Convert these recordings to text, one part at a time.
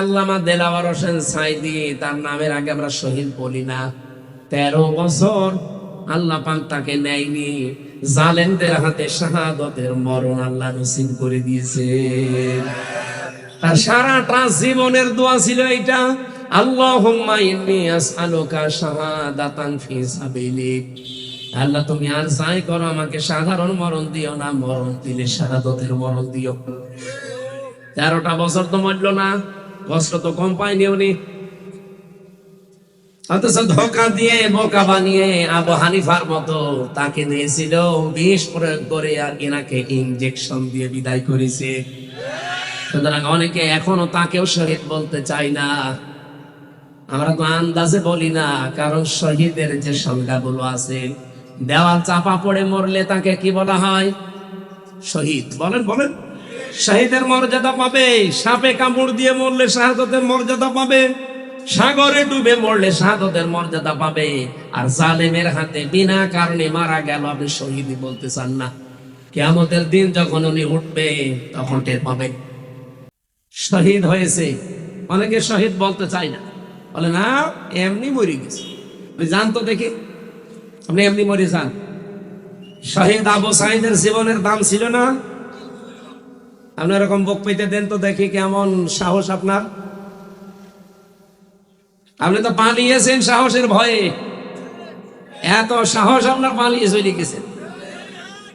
আল্লামা দেলাওয়ার হোসেন সাইদি, তার নামের আগে আমরা শহীদ বলি না। তেরো বছর আল্লাহ পাক তাকে নেয়নি। জালেমদের হাতে শাহাদতের মরণ আল্লাহ নসিব করে দিয়েছে। তার সারাটা জীবনের দোয়া ছিল এটা আল্লাহুম্মা ইন্নী আসআলুকা শাহাদাতান ফি সাবিলিক। আল্লাহ, তুমি আর যাই করো, আমাকে সাধারণ মরণ দিও না, মরণ দিলে শাহাদতের মরণ দিও। তেরোটা বছর তো মরল না। কষ্ট তো কম পায়নি উনি। অথচ ধোকা দিয়ে বোকা বানিয়ে আবু হানিফার মতো তাকে নিয়েছিল, বিষ প্রয়োগ করে আর এনাকে ইনজেকশন দিয়ে বিদায় করেছে। সুতরাং অনেকে এখনও তাকেও শহীদ বলতে চাই না। আমরা তো আন্দাজে বলি না, কারণ শহীদের যে সংজ্ঞাগুলো আছে, দেওয়াল চাপা পড়ে মরলে তাকে কি বলা হয়? শহীদ। বলেন বলেন। শহীদের মর্যাদা পাবে, সাপে কামড় দিয়ে মরলে শাহাদতের মর্যাদা পাবে, সাগরে ডুবে মরলে শাহাদতের মর্যাদা পাবে। আর জালেমের হাতে বিনা কারণে মারা গেল আপনি শহীদই বলতে চান না। কেয়ামতের দিন যখন উনি উঠবে, তখন টের পাবেন শহীদ হয়েছে। অনেকে শহীদ বলতে চাই না। বলে, না, এমনি মরে গেছে। জান তো দেখি। আপনি এমনি মরে যান। শহীদ আবু সাইদের জীবনের দাম ছিল না। আপনি এরকম বক পেতে দেন তো দেখি কেমন সাহস আপনার। আপনি তো পালিয়েছেন সাহসের ভয়ে। এত সাহস আপনার পালিয়ে চলে গেছেন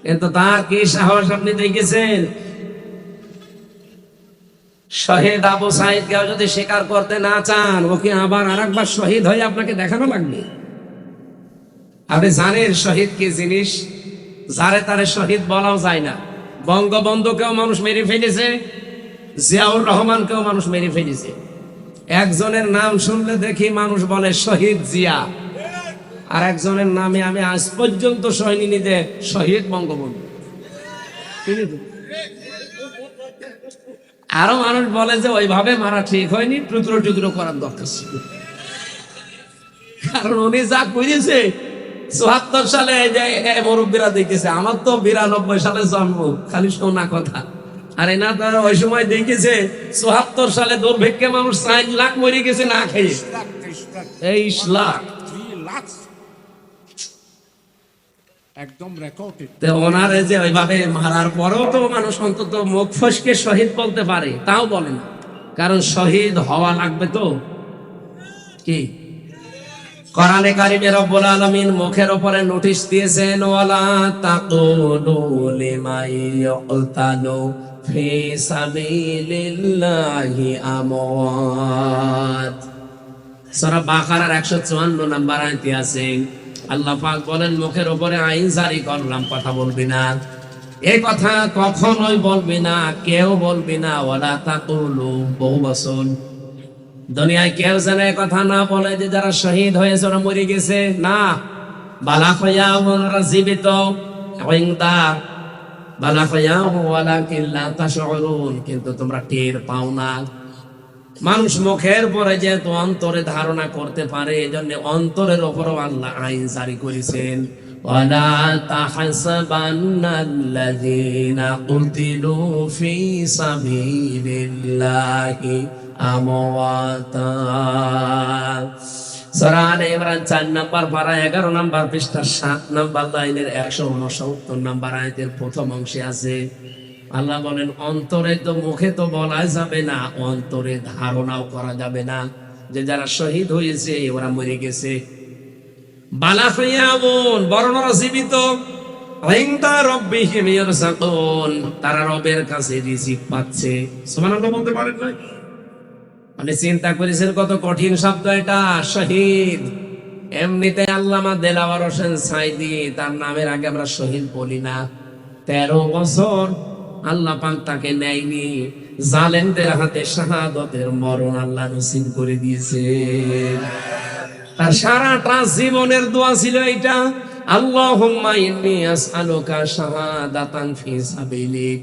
কিন্তু তার কি সাহস আপনি দেখেছেন? শহীদ আবু সাইদ কেউ যদি স্বীকার করতে না চান ওকে আবার আর একবার শহীদ হয়ে আপনাকে দেখানো লাগবে? আপনি জানেন শহীদ কি জিনিস? যারে তারে শহীদ বলাও যায় না। বঙ্গবন্ধুকেও মানুষ মেরে ফেলেছে, জিয়াউর রহমানকেও মানুষ মেরে ফেলেছে। একজনের নাম শুনলে দেখি মানুষ বলে শহীদ জিয়া। আর একজনের নামে আমি আজ পর্যন্ত সৈনিনী যে শহীদ বঙ্গবন্ধু। আরও মানুষ বলে যে ওইভাবে মারা ঠিক হয়নি, টুকরো টুকরো করার দরকার ছিল। কারণ উনি যা করেছে চুয়াত্তর সালে যে মুরব্বীরা দেখেছে আমার তো বিরানব্বই সালে জন্ম খালি শোনা কথা। আর এনা তারা ওই সময় দেখেছে চুয়াত্তর সালে দুর্ভিক্ষে মানুষ চার লাখ মরে গেছে না খেয়ে। তেইশ লাখ। তেইশ লাখ থ্রি লাখ একদম ওনারে যে ওইভাবে মারার পরেও তো মানুষ অন্তত মুখ ফসকে শহীদ বলতে পারে তাও বলে না। কারণ শহীদ হওয়া লাগবে তো। কি? কোরআনে কারিমে রব্বুল আলামিন মুখের উপরে নোটিশ দিয়েছেন, ওয়ালা তাকুলু লিমাই ইয়াকতালু ফি সাবিলিল্লাহি আমওয়াত। সূরা বাকারার 154 নাম্বার আয়াতে আছে, আল্লাহ পাক বলেন, মুখের উপরে আইন জারি করলাম, কথা বলবি না। এই কথা কখনোই বলবি না, কেউ বলবি না, ওয়ালা তাকুলু বহু বছর দুনিয়ায় কেউ যেন এ কথা না বলে যে যারা শহীদ হয়েছে ওরা মরে গেছে না বালা হইয়া ওরা জীবিত ওইংদা বালা হইয়া ওয়ালা কিল্লা তাশউরুন কিন্তু তোমরা টের পাও না মানুষ মুখের পরে যেহেতু অন্তরে ধারণা করতে পারে এই জন্য অন্তরের উপরও আল্লাহ আইন জারি করেছেন ولا تحسبن الذين قتلوا في سبيل الله আমওয়াতা আল্লাহ বলেন, অন্তরে তো মুখে তো বলা যাবে না, অন্তরে ধারণাও করা যাবে না। যে যারা শহীদ হয়েছে, ওরা মরে গেছে। বালা হইয়া বোন বর্ণরা জীবিত। তারা রবের কাছে রিজিক পাচ্ছে। সমান বলতে পারেন না মানে চিন্তা করেছেন কত কঠিন শব্দ এটা? শহীদ। এমনিতে আল্লামা দেলাওয়ার হোসেন সাইদি, তার নামের আগে আমরা শহীদ বলি না। তেরো বছর আল্লাহ পাক তাকে নেয়নি। জালেমদের হাতে শাহাদতের মরণ আল্লাহ নসিব করে দিয়েছে। তার সারাটা জীবনের দোয়া ছিল এটা আল্লাহুম্মা ইন্নী আসআলুকা শাহাদাতান ফি সাবিলিক।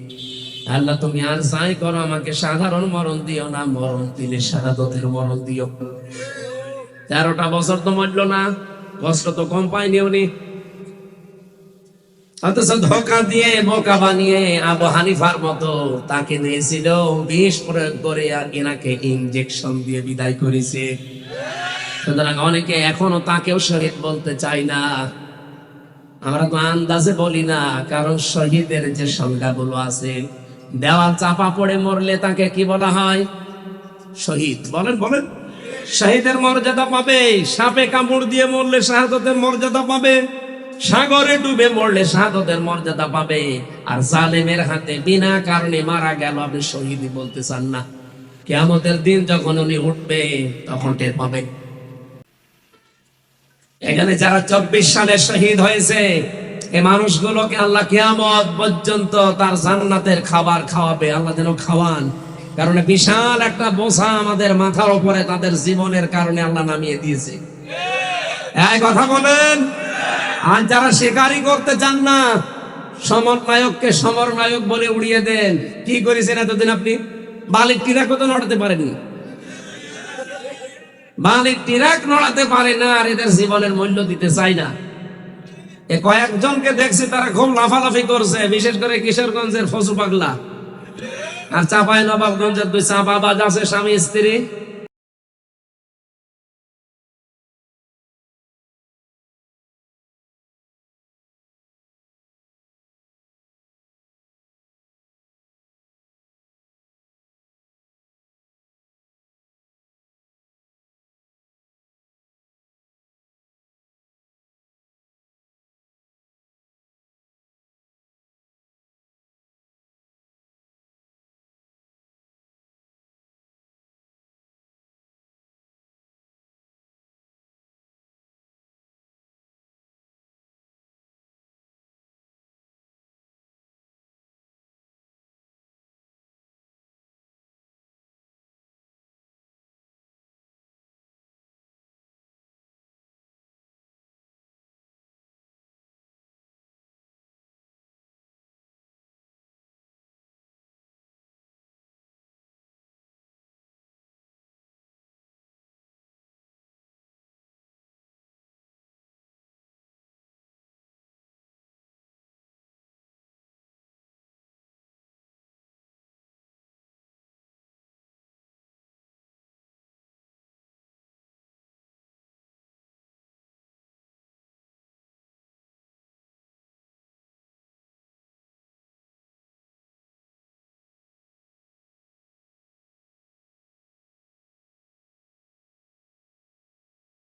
আল্লাহ, তুমি আর যাই করো, আমাকে সাধারণ মরণ দিও না, মরণ দিলে শাহাদতের মরণ দিও। তেরোটা বছর তো মরল না, কষ্ট তো কম পায়নি উনি এনাকে ইনজেকশন দিয়ে বিদায় সুতরাং অনেকে এখনও তাকেও শহীদ বলতে চায় না। আমরা তো আন্দাজে বলি না, কারণ শহীদের যে সংজ্ঞাগুলো আছে দেওয়াল চাপা পড়ে মরলে তাকে কি বলা হয়? শহীদ। বলেন বলেন। শহীদের মর্যাদা পাবে, সাপে কামড় দিয়ে মরলে শাহাদতের মর্যাদা পাবে, সাগরে ডুবে মরলে শাহাদতের মর্যাদা পাবে, আর জালেমের হাতে বিনা কারণে মারা গেল আপনি শহীদই বলতে চান না। কেয়ামতের দিন যখন উনি উঠবে, তখন টের পাবেন। এখানে যারা চব্বিশ সালে শহীদ হয়েছে এই মানুষগুলোকে আল্লাহ কিয়ামত পর্যন্ত তার জান্নাতের খাবার খাওয়াবে, আল্লাহ যেন খাওয়ান। কারণ বিশাল একটা বোঝা আমাদের মাথার উপরে তাদের জীবনের কারণে আল্লাহ নামিয়ে দিয়েছে। এই কথা বলেন, আর যারা শিকারি করতে চান না, সমন্বয়ককে সমন্বয়ক বলে উড়িয়ে দেন। কি করেছেন এতদিন আপনি? বালিক টিরাকও তো নড়াতে পারেননি। মালিক টিরাক নড়াতে পারে না আর এদের জীবনের মূল্য দিতে চাই না। কয়েকজনকে দেখছি তারা খুব লাফালাফি করছে, বিশেষ করে কিশোরগঞ্জের ফসু পাগলা। আর চাপাই নবাবগঞ্জের দুই চা বাবা আছে, স্বামী, স্ত্রী।